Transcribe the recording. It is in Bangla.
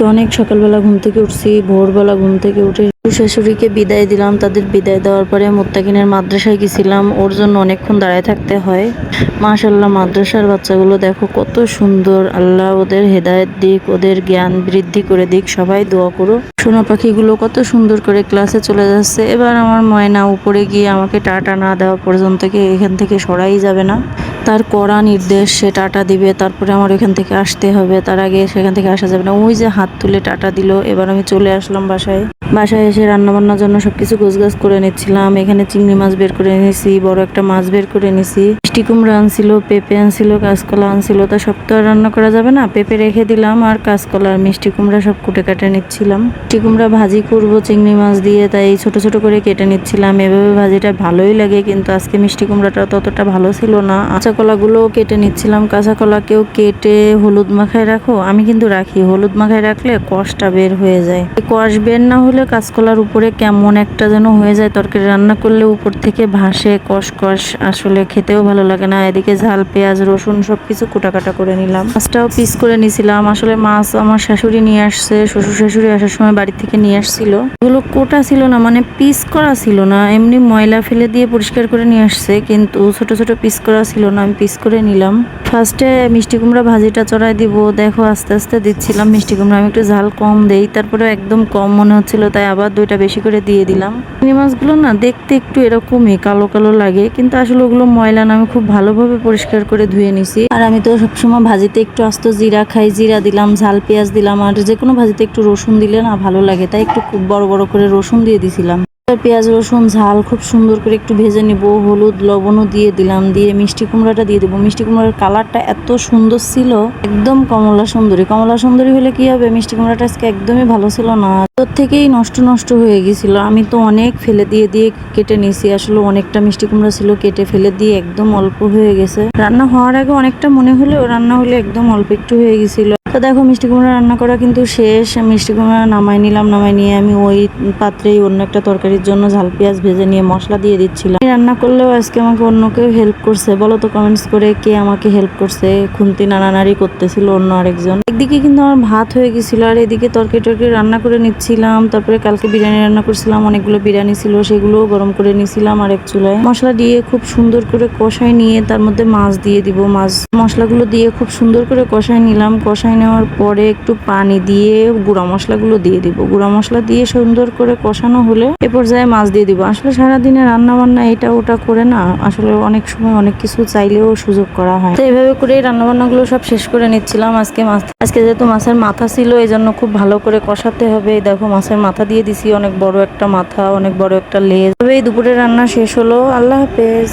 তো অনেক সকালবেলা ঘুম থেকে উঠছি, ভোরবেলা ঘুম থেকে উঠে শাশুড়িকে বিদায় দিলাম। তাদের বিদায় দেওয়ার পরে মোত্তাকিনের মাদ্রাসায় গেছিলাম। ওর জন্য অনেকক্ষণ দাঁড়ায় থাকতে হয়। মাশাল্লাহ মাদ্রাসার বাচ্চাগুলো দেখো কত সুন্দর। আল্লাহ ওদের হেদায়েত দিক, ওদের জ্ঞান বৃদ্ধি করে দিক। সবাই দোয়া করো। সোনা পাখিগুলো কত সুন্দর করে ক্লাসে চলে যাচ্ছে। এবার আমার ময়না উপরে গিয়ে আমাকে টাটা না দেওয়া পর্যন্ত কি এখান থেকে সরাই যাবে না। তার কড়া নির্দেশ, সে টাটা দিবে, তারপরে আমার ওখান থেকে আসতে হবে, তার আগে সেখান থেকে আসা যাবে না। ওই যে হাত তুলে টাটা দিল, এবার আমি চলে আসলাম বাসায়। বাসায় এসে রান্না বান্নার জন্য সবকিছু গোছগাছ করে নিচ্ছিলাম। এখানে চিংড়ি মাছ বের করে নিয়েছি বড় একটা মাছ বের করে নিয়েছি মিষ্টি কুমড়া আনছিল, পেঁপে আনছিল, কাঁচকলা আনছিল, তা সব তো আর রান্না করা যাবে না। পেঁপে রেখে দিলাম আর কাঁচকলা আর মিষ্টি কুমড়া সব কুটে কাটে নিচ্ছিলাম। মিষ্টি কুমড়া ভাজি করব চিংড়ি মাছ দিয়ে, তাই ছোট ছোট করে কেটে নিচ্ছিলাম। এভাবে ভাজিটা ভালোই লাগে, কিন্তু আজকে মিষ্টি কুমড়াটা ততটা ভালো ছিল না। কাঁচা কলাগুলোও কেটে নিচ্ছিলাম। কাঁচা কলাকেও কেটে হলুদ মাখায় রাখো? আমি কিন্তু রাখি। হলুদ মাখায় রাখলে কষটা বের হয়ে যায়। কষ বের না হলে কাঁচকলার উপরে কেমন একটা যেন হয়ে যায় তরকারি রান্না করলে উপর থেকে ভাসে কষ কষ আসলে খেতেও ভালো লাগে না। এদিকে ঝাল, পেঁয়াজ, রসুন সব সবকিছু কুটাকাটা করে নিলাম। মাছটাও পিস করে নিছিলাম। আসলে মাছ আমার শাশুড়ি নিয়ে আসছে, শ্বশুর শাশুড়ি আসার সময় বাড়ি থেকে নিয়ে আসছিল। এগুলো কোটা ছিল না মানে পিস করা ছিল না। এমনি ময়লা ফেলে দিয়ে পরিষ্কার করে নিয়ে আসছে, কিন্তু ছোট ছোট পিস করা ছিল না। আমি পিস করে নিলাম। ফার্স্টে মিষ্টি কুমড়া ভাজিটা চড়াই দিব। দেখো, আস্তে আস্তে দিচ্ছিলাম মিষ্টি কুমড়া। আমি একটু ঝাল কম দেই তারপরে একদম কম মনে হচ্ছিল তাই আবার দুইটা বেশি করে দিয়ে দিলাম। চিংড়ি মাছগুলো না দেখতে একটু এরকমই, কালো কালো লাগে, কিন্তু আসলে ওগুলো ময়লা না, আমি খুব ভালোভাবে পরিষ্কার করে ধুয়ে নিছি। আর আমি তো সবসময় ভাজিতে একটু আস্ত জিরা খাই, জিরা দিলাম, ঝাল, পেঁয়াজ দিলাম, আর যে কোনো ভাজিতে একটু রসুন দিলে না ভালো লাগে, তাই একটু খুব বড় বড় করে রসুন দিয়ে দিছিলাম। পেঁয়াজ, রসুন, ঝাল খুব সুন্দর করে একটু ভেজে নিব, হলুদ, লবণও দিয়ে দিলাম, দিয়ে মিষ্টি কুমড়াটা দিয়ে দেবো। মিষ্টি কুমড়ার কালারটা এত সুন্দর ছিল, একদম কমলা সুন্দরী। কমলা সুন্দরী হলে কি হবে? মিষ্টি কুমড়াটা আজকে একদমই ভালো ছিল না। তোর থেকেই নষ্ট নষ্ট হয়ে গেছিল। আমি তো অনেক ফেলে দিয়ে দিয়ে কেটে নিছি আসলে অনেকটা মিষ্টি কুমড়া ছিল, কেটে ফেলে দিয়ে একদম অল্প হয়ে গেছে। রান্না হওয়ার আগে অনেকটা মনে হলেও রান্না হলে একদম অল্প একটু হয়ে গেছিল। তো দেখো, মিষ্টি কুমড়া রান্না করা কিন্তু শেষ। মিষ্টি কুমড়া নামাই নিলাম, নামাই নিয়ে আমি ওই পাত্রেই অন্য একটা তরকারির জন্য ঝাল পেঁয়াজ ভেজে নিয়ে মশলা দিয়ে দিচ্ছিলাম। রান্না করলেও আজকে আমাকে অন্য কেউ হেল্প করছে। বলো তো কমেন্টস করে কে আমাকে হেল্প করছে? খুন্তি নানানারি করতেছিল অন্য আরেকজন। একদিকে কিন্তু আমার ভাত হয়ে গেছিল, আর এদিকে তরকারি টরকারি রান্না করে নিচ্ছিলাম। তারপরে কালকে বিরিয়ানি রান্না করছিলাম, অনেকগুলো বিরিয়ানি ছিল, সেগুলোও গরম করে নিছিলাম আরেক চুলায়। মশলা দিয়ে খুব সুন্দর করে কষাই নিয়ে তার মধ্যে মাছ দিয়ে দিব। মাছ মশলাগুলো দিয়ে খুব সুন্দর করে কষাই নিলাম। কষাই নেওয়ার পরে একটু পানি দিয়ে গুঁড়া মশলাগুলো দিয়ে দিব। গুঁড়া মশলা দিয়ে সুন্দর করে কষানো হলে এ পর্যায়ে মাছ দিয়ে দিব। আসলে সারাদিনে রান্না বান্না এটা ওটা করে না, আসলে অনেক সময় অনেক কিছু চাইলেও সুযোগ করা হয়। তো এইভাবে করে রান্না বান্নাগুলো সব শেষ করে নিচ্ছিলাম আজকে মাছ। আজকে যেহেতু মাছের মাথা ছিল এই জন্য খুব ভালো করে কষাতে হবে। দেখো মাছের মাথা দিয়ে দিছি, অনেক বড় একটা মাথা, অনেক বড় একটা লেজ। তবে এই দুপুরে রান্না শেষ হলো। আল্লাহ হাফেজ।